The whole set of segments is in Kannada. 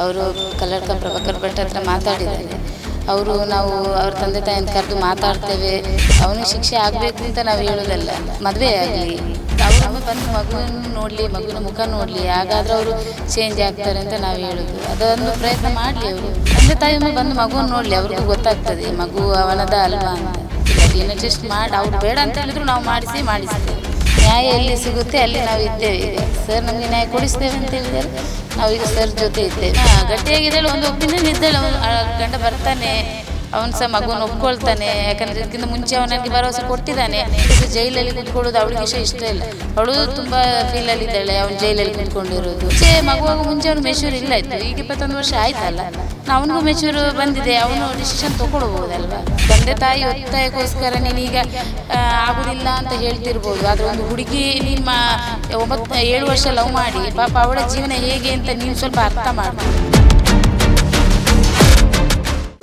ಅವರು ಕಲ್ಲಡ್ಕ ಪ್ರಭಾಕರ್ ಭಟ್ ಹತ್ರ ಮಾತಾಡಿದ್ದಾರೆ. ಅವರು ನಾವು ಅವ್ರ ತಂದೆ ತಾಯಿನ ಕರೆದು ಮಾತಾಡ್ತೇವೆ. ಅವನು ಶಿಕ್ಷೆ ಆಗಬೇಕು ಅಂತ ನಾವು ಹೇಳೋದಲ್ಲ ಮದುವೆ ಆಗಲಿ ಅವರು ಬಂದು ಮಗುವನ್ನು ನೋಡಲಿ, ಮಗುವಿನ ಮುಖ ನೋಡಲಿ, ಹಾಗಾದ್ರೆ ಅವರು ಚೇಂಜ್ ಆಗ್ತಾರೆ ಅಂತ ನಾವು ಹೇಳೋದು. ಅದೊಂದು ಪ್ರಯತ್ನ ಮಾಡಲಿ ಅವರು. ತಂದೆ ತಾಯಿಯೊಮ್ಮೆ ಬಂದು ಮಗುವನ್ನು ನೋಡಲಿ, ಅವ್ರಿಗೂ ಗೊತ್ತಾಗ್ತದೆ, ಮಗು ಅವನದ ಅಲ್ವಾ ಅಂತ. ಡಿ ಎನ್ ಎ ಟೆಸ್ಟ್ ಮಾಡಿ, ಅವ್ರು ಬೇಡ ಅಂತ ಹೇಳಿದ್ರು ನಾವು ಮಾಡಿಸಿ, ಮಾಡಿಸ್ತೇವೆ. ನ್ಯಾಯ ಎಲ್ಲಿ ಸಿಗುತ್ತೆ ಅಲ್ಲಿ ನಾವು ಇದ್ದೇವೆ. ಈಗ ಸರ್ ನಮಗೆ ನ್ಯಾಯ ಕೊಡಿಸ್ತೇವೆ ಅಂತ ಹೇಳಿದರೆ ನಾವೀಗ ಸರ್ ಜೊತೆ ಇದ್ದೇವೆ. ಗಟ್ಟಿಯಾಗಿದ್ದಾಳೆ ಒಂದು ಒಪಿನಿಯನ್ ಇದ್ದಾಳೆ ಗಂಡ ಬರ್ತಾನೆ. ಅವನು ಸಹ ಮಗುವನ್ನು ಒಪ್ಕೊಳ್ತಾನೆ. ಯಾಕಂದರೆ ಇದಕ್ಕಿಂತ ಮುಂಚೆ ಅವನು ಭರವಸೆ ಕೊಟ್ಟಿದ್ದಾನೆ. ಜೈಲಲ್ಲಿ ಕುತ್ಕೊಳ್ಳೋದು ಅವಳಿಗೆ ಸಹ ಇಷ್ಟ ಇಲ್ಲ. ಅವಳು ತುಂಬ ಫೀಲಲ್ಲಿ ಇದ್ದಾಳೆ, ಅವನು ಜೈಲಲ್ಲಿ ಕುತ್ಕೊಂಡಿರೋದು. ಮುಂಚೆ ಮಗುವಾಗ ಮುಂಚೆ ಅವನು ಮೆಚೂರ್ ಇಲ್ಲ ಇತ್ತು. ಈಗ ಇಪ್ಪತ್ತೊಂದು ವರ್ಷ ಆಯ್ತಲ್ಲ. ಅವನಿಗೂ ಮೆಚೂರ್ ಬಂದಿದೆ. ಅವನು ಡಿಸಿಷನ್ ತಗೊಳ್ಬೋದಲ್ವಾ ತಂದೆ ತಾಯಿ ಒತ್ತಾಯಕ್ಕೋಸ್ಕರ ನೀನೀಗ ಆಗುದಿಲ್ಲ ಅಂತ ಹೇಳ್ತಿರ್ಬೋದು. ಆದರೆ ಒಂದು ಹುಡುಗಿ ನಿಮ್ಮ ಒಂಬತ್ತು ಏಳು ವರ್ಷ ಲವ್ ಮಾಡಿ, ಪಾಪ ಅವಳ ಜೀವನ ಹೇಗೆ ಅಂತ ನೀನು ಸ್ವಲ್ಪ ಅರ್ಥ ಮಾಡ್ಬೋದು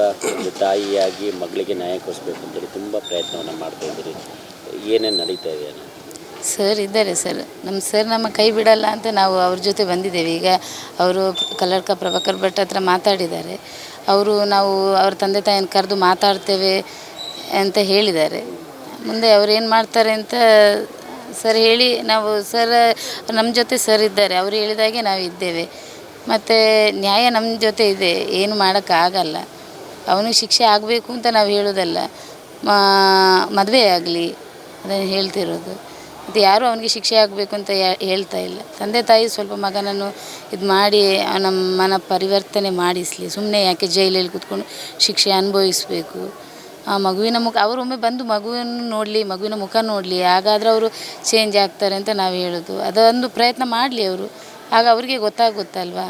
ಒಂದು ತಾಯಿಯಾಗಿ ಮಗಳಿಗೆ ನ್ಯಾಯ ಕೊಡಿಸ್ಬೇಕು ಅಂತೇಳಿ ತುಂಬ ಪ್ರಯತ್ನವನ್ನು ಮಾಡ್ತಾ ಇದ್ದೀರಿ. ಏನೇನು ನಡೀತಾ ಇದೆ ಸರ್, ಇದ್ದಾರೆ ಸರ್. ನಮ್ಮ ಸರ್ ನಮ್ಮ ಕೈ ಬಿಡಲ್ಲ ಅಂತ ನಾವು ಅವ್ರ ಜೊತೆ ಬಂದಿದ್ದೇವೆ. ಈಗ ಅವರು ಕಲ್ಲಡ್ಕ ಪ್ರಭಾಕರ್ ಭಟ್ ಹತ್ರ ಮಾತಾಡಿದ್ದಾರೆ. ಅವರು ನಾವು ಅವ್ರ ತಂದೆ ತಾಯಿನ ಕರೆದು ಮಾತಾಡ್ತೇವೆ ಅಂತ ಹೇಳಿದ್ದಾರೆ. ಮುಂದೆ ಅವ್ರು ಏನು ಮಾಡ್ತಾರೆ ಅಂತ ಸರ್ ಹೇಳಿ ನಾವು ಸರ್ ನಮ್ಮ ಜೊತೆ ಸರ್ ಇದ್ದಾರೆ. ಅವರು ಹೇಳಿದಾಗೆ ನಾವು ಇದ್ದೇವೆ. ಮತ್ತು ನ್ಯಾಯ ನಮ್ಮ ಜೊತೆ ಇದೆ. ಏನು ಮಾಡೋಕ್ಕಾಗಲ್ಲ ಅವನಿಗೆ ಶಿಕ್ಷೆ ಆಗಬೇಕು ಅಂತ ನಾವು ಹೇಳೋದಲ್ಲ. ಮದುವೆ ಆಗಲಿ, ಅದನ್ನು ಹೇಳ್ತಿರೋದು. ಮತ್ತು ಯಾರೂ ಅವನಿಗೆ ಶಿಕ್ಷೆ ಆಗಬೇಕು ಅಂತ ಹೇಳ್ತಾ ಇಲ್ಲ. ತಂದೆ ತಾಯಿ ಸ್ವಲ್ಪ ಮಗನನ್ನು ಇದು ಮಾಡಿ ಅವನ ಮನ ಪರಿವರ್ತನೆ ಮಾಡಿಸಲಿ. ಸುಮ್ಮನೆ ಯಾಕೆ ಜೈಲಲ್ಲಿ ಕೂತ್ಕೊಂಡು ಶಿಕ್ಷೆ ಅನುಭವಿಸಬೇಕು? ಆ ಮಗುವಿನ ಮುಖ ಅವರೊಮ್ಮೆ ಬಂದು ಮಗುವನ್ನು ನೋಡಲಿ, ಮಗುವಿನ ಮುಖ ನೋಡಲಿ, ಹಾಗಾದ್ರೆ ಅವರು ಚೇಂಜ್ ಆಗ್ತಾರೆ ಅಂತ ನಾವು ಹೇಳೋದು. ಅದೊಂದು ಪ್ರಯತ್ನ ಮಾಡಲಿ ಅವರು. ಆಗ ಅವರಿಗೆ ಗೊತ್ತಾಗುತ್ತಲ್ವಾ?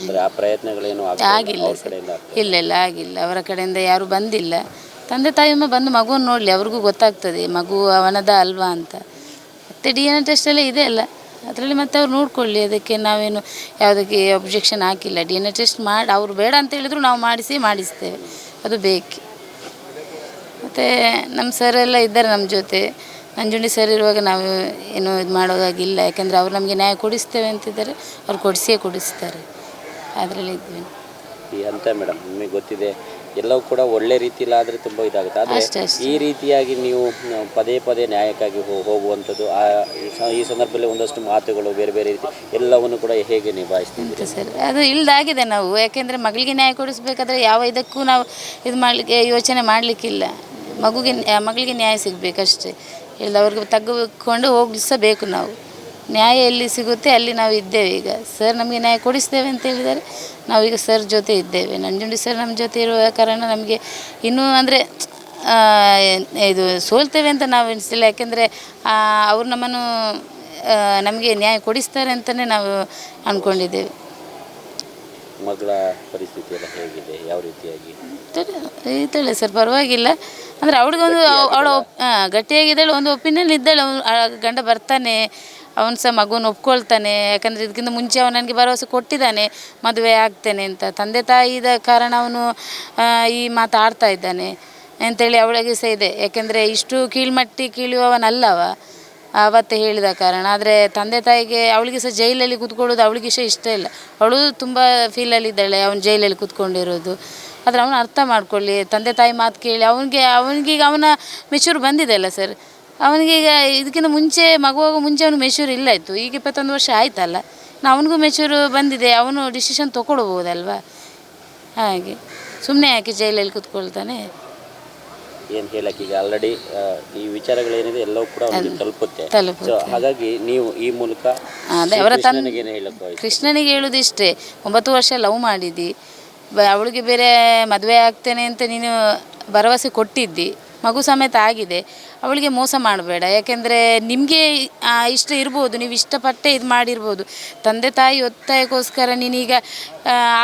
ಅಂದರೆ ಆ ಪ್ರಯತ್ನಗಳೇನು ಆಗ್ತಾ ಇಲ್ಲ ಆಗಿಲ್ಲ. ಅವ್ರ ಸರ್ ಕಡೆಯಿಂದ ಆಗ್ತಾ ಇಲ್ಲ? ಇಲ್ಲ ಆಗಿಲ್ಲ. ಅವರ ಕಡೆಯಿಂದ ಯಾರು ಬಂದಿಲ್ಲ. ತಂದೆ ತಾಯಿಯೊಮ್ಮೆ ಬಂದು ಮಗುವನ್ನು ನೋಡಲಿ ಅವ್ರಿಗೂ ಗೊತ್ತಾಗ್ತದೆ ಮಗು ಅವನದ ಅಲ್ವಾ ಅಂತ. ಮತ್ತೆ ಡಿ ಎನ್ ಎ ಟೆಸ್ಟ್ ಎಲ್ಲ ಇದೆ ಅಲ್ಲ. ಅದರಲ್ಲಿ ಮತ್ತೆ ಅವ್ರು ನೋಡ್ಕೊಳ್ಳಿ ಅದಕ್ಕೆ ನಾವೇನು ಯಾವುದಕ್ಕೆ ಒಬ್ಜೆಕ್ಷನ್ ಹಾಕಿಲ್ಲ. ಡಿ ಎನ್ ಎ ಟೆಸ್ಟ್ ಮಾಡಿ ಅವ್ರು ಬೇಡ ಅಂತ ಹೇಳಿದ್ರು ನಾವು ಮಾಡಿಸಿ ಮಾಡಿಸ್ತೇವೆ. ಅದು ಬೇಕು. ಮತ್ತು ನಮ್ಮ ಸರ್ ಎಲ್ಲ ಇದ್ದಾರೆ ನಮ್ಮ ಜೊತೆ. ನಂಜುಂಡಿ ಸರ್ ಇರುವಾಗ ನಾವು ಏನು ಇದು ಮಾಡೋದಾಗಿಲ್ಲ. ಯಾಕೆಂದರೆ ಅವ್ರು ನಮಗೆ ನ್ಯಾಯ ಕೊಡಿಸ್ತೇವೆ ಅಂತಿದ್ದಾರೆ. ಅವ್ರು ಕೊಡಿಸಿಯೇ ಕೊಡಿಸ್ತಾರೆ. ಅದರಲ್ಲಿ ಇದ್ವಿ. ಈ ಅಂತ ಮೇಡಮ್ ನಿಮಗೆ ಗೊತ್ತಿದೆ ಎಲ್ಲವೂ ಕೂಡ ಒಳ್ಳೆ ರೀತಿಯಲ್ಲಿ ಆದರೆ ತುಂಬ ಇದಾಗುತ್ತೆ. ಆದರೆ ಅಷ್ಟೇ. ಈ ರೀತಿಯಾಗಿ ನೀವು ಪದೇ ಪದೇ ನ್ಯಾಯಕ್ಕಾಗಿ ಹೋ- ಹೋಗುವಂಥದ್ದು ಆ ಈ ಸ- ಈ ಸಂದರ್ಭದಲ್ಲಿ ಒಂದಷ್ಟು ಮಾತುಗಳು ಬೇರೆ ಬೇರೆ ರೀತಿ ಎಲ್ಲವನ್ನು ಕೂಡ ಹೇಗೆ ನಿಭಾಯಿಸ್ತೀವಿ ಅಂತ ಸರ್. ಅದು ಇಲ್ದಾಗಿದೆ ನಾವು. ಯಾಕೆಂದರೆ ಮಗಳಿಗೆ ನ್ಯಾಯ ಕೊಡಿಸ್ಬೇಕಾದ್ರೆ ಯಾವ ಇದಕ್ಕೂ ನಾವು ಇದು ಮಾಡಲಿಕ್ಕೆ ಯೋಚನೆ ಮಾಡಲಿಕ್ಕಿಲ್ಲ. ಮಗುಗೆ ಮಗಳಿಗೆ ನ್ಯಾಯ ಸಿಗಬೇಕಷ್ಟೇ. ಇಲ್ಲ ಅವ್ರಿಗೆ ತೆಗೆದುಕೊಂಡು ಹೋಗಿಸಬೇಕು ನಾವು. ನ್ಯಾಯ ಎಲ್ಲಿ ಸಿಗುತ್ತೆ ಅಲ್ಲಿ ನಾವು ಇದ್ದೇವೆ. ಈಗ ಸರ್ ನಮಗೆ ನ್ಯಾಯ ಕೊಡಿಸ್ತೇವೆ ಅಂತ ಹೇಳಿದರೆ ನಾವೀಗ ಸರ್ ಜೊತೆ ಇದ್ದೇವೆ. ನಂಜುಂಡಿ ಸರ್ ನಮ್ಮ ಜೊತೆ ಇರುವ ಕಾರಣ ನಮಗೆ ಇನ್ನೂ ಅಂದರೆ ಇದು ಸೋಲ್ತೇವೆ ಅಂತ ನಾವು ಎಣಿಸಿಲ್ಲ ಯಾಕೆಂದರೆ ಅವ್ರು ನಮ್ಮನ್ನು ನಮಗೆ ನ್ಯಾಯ ಕೊಡಿಸ್ತಾರೆ ಅಂತಲೇ ನಾವು ಅಂದ್ಕೊಂಡಿದ್ದೇವೆ ಮಗಳ ಪರಿಸ್ಥಿತಿ ಎಲ್ಲ ಹೇಗಿದೆ? ಯಾವ ರೀತಿಯಾಗಿ? ಇದ್ದಾಳೆ ಸರ್ ಪರವಾಗಿಲ್ಲ. ಅಂದರೆ ಅವಳಿಗೊಂದು ಅವಳ ಗಟ್ಟಿಯಾಗಿದ್ದಾಳೆ ಒಂದು ಒಪಿನಿಯನ್ ಇದ್ದಾಳೆ. ಅವ್ನು ಗಂಡ ಬರ್ತಾನೆ ಅವನು ಸಹ ಮಗುನ ಒಪ್ಕೊಳ್ತಾನೆ. ಯಾಕಂದರೆ ಇದಕ್ಕಿಂತ ಮುಂಚೆ ಅವನು ನನಗೆ ಭರವಸೆ ಕೊಟ್ಟಿದ್ದಾನೆ ಮದುವೆ ಆಗ್ತೇನೆ ಅಂತ. ತಂದೆ ತಾಯಿದ ಕಾರಣ ಅವನು ಈ ಮಾತಾಡ್ತಾ ಇದ್ದಾನೆ. ಅಂತೇಳಿ ಅವಳಿಗೆ ಸಹ ಇದೆ. ಯಾಕೆಂದರೆ ಇಷ್ಟು ಕೀಳ್ಮಟ್ಟಿ ಕೀಳುವವನಲ್ಲವ. ಆವತ್ತೇ ಹೇಳಿದ ಕಾರಣ. ಆದರೆ ತಂದೆ ತಾಯಿಗೆ ಅವಳಿಗೆ ಸಹ ಜೈಲಲ್ಲಿ ಕೂತ್ಕೊಳ್ಳೋದು ಅವಳಿಗೆ ಸಹ ಇಷ್ಟ ಇಲ್ಲ. ಅವಳು ತುಂಬ ಫೀಲಲ್ಲಿದ್ದಾಳೆ ಅವನು ಜೈಲಲ್ಲಿ ಕೂತ್ಕೊಂಡಿರೋದು. ಆದರೆ ಅವನು ಅರ್ಥ ಮಾಡ್ಕೊಳ್ಳಿ, ತಂದೆ ತಾಯಿ ಮಾತು ಕೇಳಿ, ಅವನಿಗೆ ಅವನಿಗೀಗ ಅವನ ಮೆಚೂರ್ ಬಂದಿದೆ ಅಲ್ಲ ಸರ್ ಅವನಿಗೀಗ ಇದಕ್ಕಿಂತ ಮುಂಚೆ ಮಗುವಾಗ ಮುಂಚೆ ಅವನು ಮೆಚೂರ್ ಇಲ್ಲ ಇತ್ತು. ಈಗ ಇಪ್ಪತ್ತೊಂದು ವರ್ಷ ಆಯ್ತಲ್ಲ ನಾ ಅವನಿಗೂ ಮೆಚೂರ್ ಬಂದಿದೆ, ಅವನು ಡಿಸಿಷನ್ ತೊಗೊಳ್ಬೋದಲ್ವಾ ಹಾಗೆ. ಸುಮ್ಮನೆ ಯಾಕೆ ಜೈಲಲ್ಲಿ ಕೂತ್ಕೊಳ್ತಾನೆ? ಏನು ಹೇಳಕ್ಕೆ ಈಗ ಆಲ್ರೆಡಿ ಈ ವಿಚಾರಗಳೇನಿದೆ ಎಲ್ಲವೂ ಕೂಡ ಅವನಿಗೆ ತಲುಪುತ್ತೆ ತಲುಪುತ್ತೆ. ಸೊ ಹಾಗಾಗಿ ನೀವು ಈ ಮೂಲಕ ಅದೇ ಅವರ ಏನು ಬಯಸ್ತೀರಿ? ಕೃಷ್ಣನಿಗೆ ಹೇಳೋದಿಷ್ಟೇ ಒಂಬತ್ತು ವರ್ಷ ಲವ್ ಮಾಡಿದ್ದಿ ಬ ಅವಳಿಗೆ ಬೇರೆ ಮದುವೆ ಆಗ್ತೇನೆ ಅಂತ ನೀನು ಭರವಸೆ ಕೊಟ್ಟಿದ್ದಿ ಮಗು ಸಮೇತ ಆಗಿದೆ. ಅವಳಿಗೆ ಮೋಸ ಮಾಡಬೇಡ. ಯಾಕೆಂದರೆ ನಿಮಗೆ ಇಷ್ಟ ಇರ್ಬೋದು. ನೀವು ಇಷ್ಟಪಟ್ಟೆ ಇದು ಮಾಡಿರ್ಬೋದು. ತಂದೆ ತಾಯಿ ಒತ್ತಾಯಕ್ಕೋಸ್ಕರ ನೀನೀಗ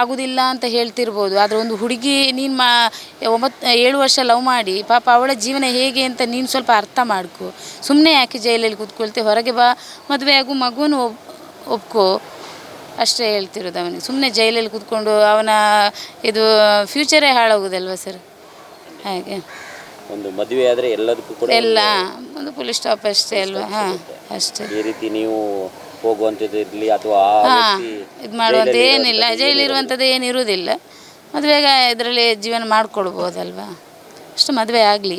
ಆಗೋದಿಲ್ಲ ಅಂತ ಹೇಳ್ತಿರ್ಬೋದು. ಆದರೆ ಒಂದು ಹುಡುಗಿ ನೀನು ಮಾ ಒಂಬತ್ತು ಏಳು ವರ್ಷ ಲವ್ ಮಾಡಿ, ಪಾಪ ಅವಳ ಜೀವನ ಹೇಗೆ ಅಂತ ನೀನು ಸ್ವಲ್ಪ ಅರ್ಥ ಮಾಡ್ಕೊ. ಸುಮ್ಮನೆ ಯಾಕೆ ಜೈಲಲ್ಲಿ ಕೂತ್ಕೊಳ್ತೆ? ಹೊರಗೆ ಬಾ. ಮದುವೆ ಆಗು ಮಗುವನ್ನು ಒಪ್, ಒಪ್ಕೋ. ಅಷ್ಟೇ ಹೇಳ್ತಿರೋದು ಅವನಿಗೆ. ಸುಮ್ಮನೆ ಜೈಲಲ್ಲಿ ಕೂತ್ಕೊಂಡು ಅವನ, ಇದು, ಫ್ಯೂಚರೇ ಹಾಳಾಗೋದಲ್ವ ಸರ್? ಹಾಗೆ. ಒಂದು ಮದುವೆ ಆದರೆ ಎಲ್ಲದಕ್ಕೂ ಕೂಡ ಎಲ್ಲ ಒಂದು ಪೊಲೀಸ್ ಸ್ಟಾಪ್ ಅಷ್ಟೇ ಅಲ್ವಾ? ಹಾಂ ಅಷ್ಟೇ. ಈ ರೀತಿ ನೀವು ಹೋಗುವಂಥದ್ದು ಇರಲಿ ಅಥವಾ ಆ ಹಾಂ ವ್ಯಕ್ತಿ ಇದು ಮಾಡುವಂಥ ಏನಿಲ್ಲ. ಜೈಲಿರುವಂಥದ್ದು ಏನು ಇರುವುದಿಲ್ಲ ಮದುವೆಗೆ ಇದರಲ್ಲಿ ಜೀವನ ಮಾಡಿಕೊಡ್ಬೋದಲ್ವಾ? ಅಷ್ಟು ಮದುವೆ ಆಗಲಿ.